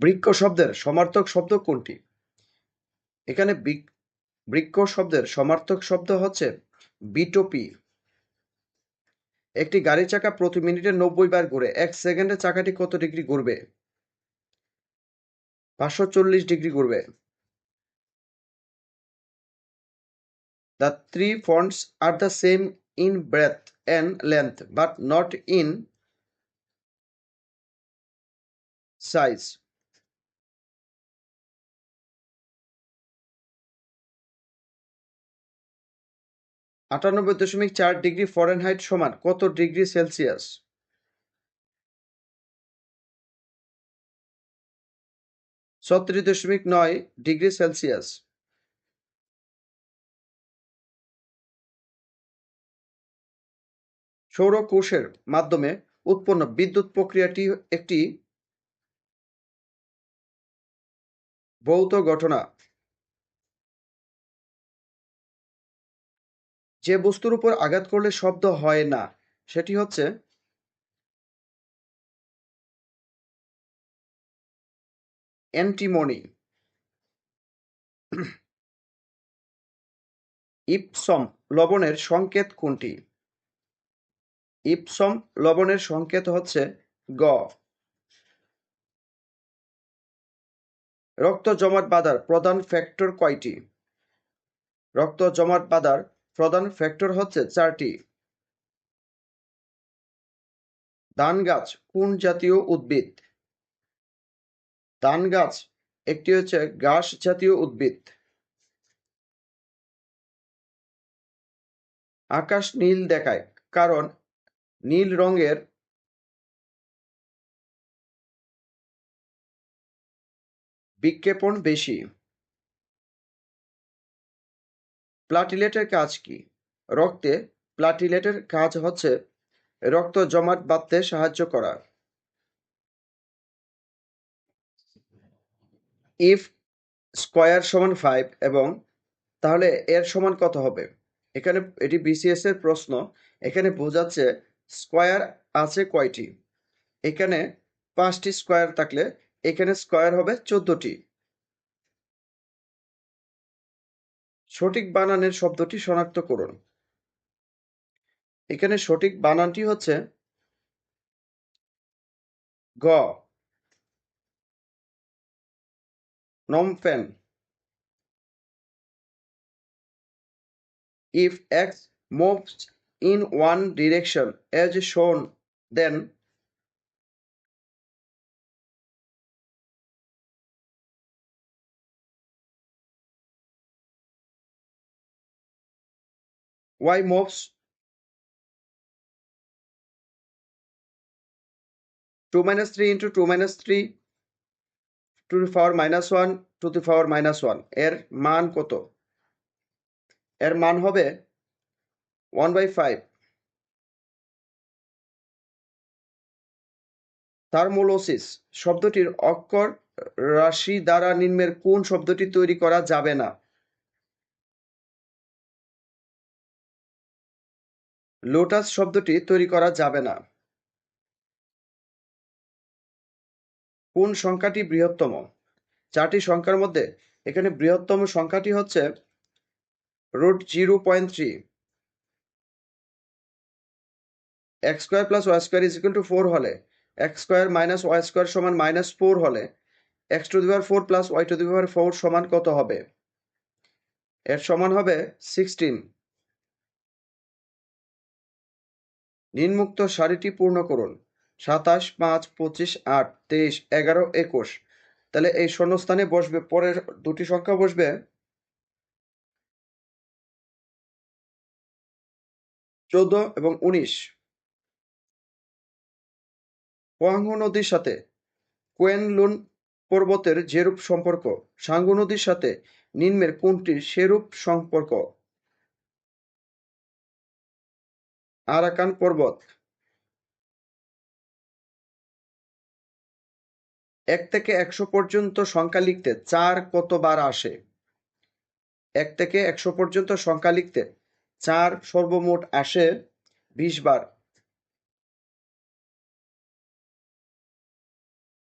বৃক্ষ শব্দের সমার্থক শব্দ কোনটি? এখানে বৃক- বৃক্ষ শব্দের সমার্থক শব্দ হচ্ছে বিটোপি। একটি গাড়ির চাকা প্রতি মিনিটে নব্বই বার ঘুরে এক সেকেন্ডে চাকাটি কত ডিগ্রি ঘুরবে? পাঁচশো চল্লিশ ডিগ্রি ঘুরবে। The three fonts R the same in breadth and length, but not in size. আটানব্বই দশমিক চার ডিগ্রি ফরেনহাইট সমান কত ডিগ্রি সেলসিয়াস? ছত্রিশ দশমিক নয় ডিগ্রি সেলসিয়াস। সৌরকোষের মাধ্যমে উৎপন্ন বিদ্যুৎ প্রক্রিয়াটি একটি ভৌত ঘটনা। যে বস্তুর উপর আঘাত করলে শব্দ হয় না, সেটি হচ্ছে অ্যান্টিমনি। ইপসম লবণের সংকেত কোনটি? ইপসম লবণের সংকেত হচ্ছে গ। রক্ত জমাট বাঁধার প্রধান ফ্যাক্টর কয়টি? রক্ত জমাট বাঁধার প্রধান ফ্যাক্টর হচ্ছে চারটি। ধান গাছ কোন জাতীয় উদ্ভিদ? ধান গাছ একটি হচ্ছে ঘাস জাতীয় উদ্ভিদ। আকাশ নীল দেখায় কারণ নীল রঙের বিক্ষেপণ বেশি। প্লাটিলেটের কাজ কি? রক্তে প্লাটিলেটের কাজ হচ্ছে রক্ত জমাট বাঁধতে সাহায্য করা। ইফ স্কয়ার সমান ফাইভ এবং তাহলে এর সমান কত হবে? এখানে এটি বিসিএস এর প্রশ্ন। এখানে বোঝাচ্ছে স্কয়ার আছে কয়টি? এখানে পাঁচটি স্কয়ার থাকলে এখানে স্কয়ার হবে চোদ্দটি। সঠিক বানানের শব্দটি শনাক্ত করুন। এখানে সঠিক বানানটি হচ্ছে গ। নমফেন if x moves in one direction as shown, then y moves 2 minus 3 into 2 minus 3 to the power minus 1 to the power minus 1 এর মান কত এর মান হবে 1 by 5 থার্মোলোসিস শব্দটির অক্ষর রাশি দ্বারা নিম্নের কোন শব্দটি তৈরি করা যাবে না লোটাস শব্দটি তৈরি করা যাবে না। কোন সংখ্যাটি বৃহত্তম? চারটি সংখ্যার মধ্যে এখানে বৃহত্তম সংখ্যাটি হচ্ছে root zero point three. X square plus y square is equal to four হলে, x square minus y square সমান মাইনাস ফোর হলে, x to the power four plus y to the power four সমান কত হবে? এর সমান হবে sixteen. নিম্মুক্ত সারিটি পূর্ণ করুন। সাতাশ, পাঁচ, পঁচিশ, আট, তেইশ, এগারো, একুশ। তাহলে এই শূন্যস্থানে বসবে, পরের দুটি সংখ্যা বসবে। চোদ্দ এবং উনিশ। পোয়াঙ্গু নদীর সাথে কোয়েনলুন পর্বতের যেরূপ সম্পর্ক, সাঙ্গু নদীর সাথে নিম্নের কোনটির সেরূপ সম্পর্ক? আরাকান পর্বত। এক থেকে একশো পর্যন্ত সংখ্যা লিখতে চার কতবার আসে? এক থেকে একশো পর্যন্ত সংখ্যা লিখতে চার সর্বমোট আসে বিশ বার।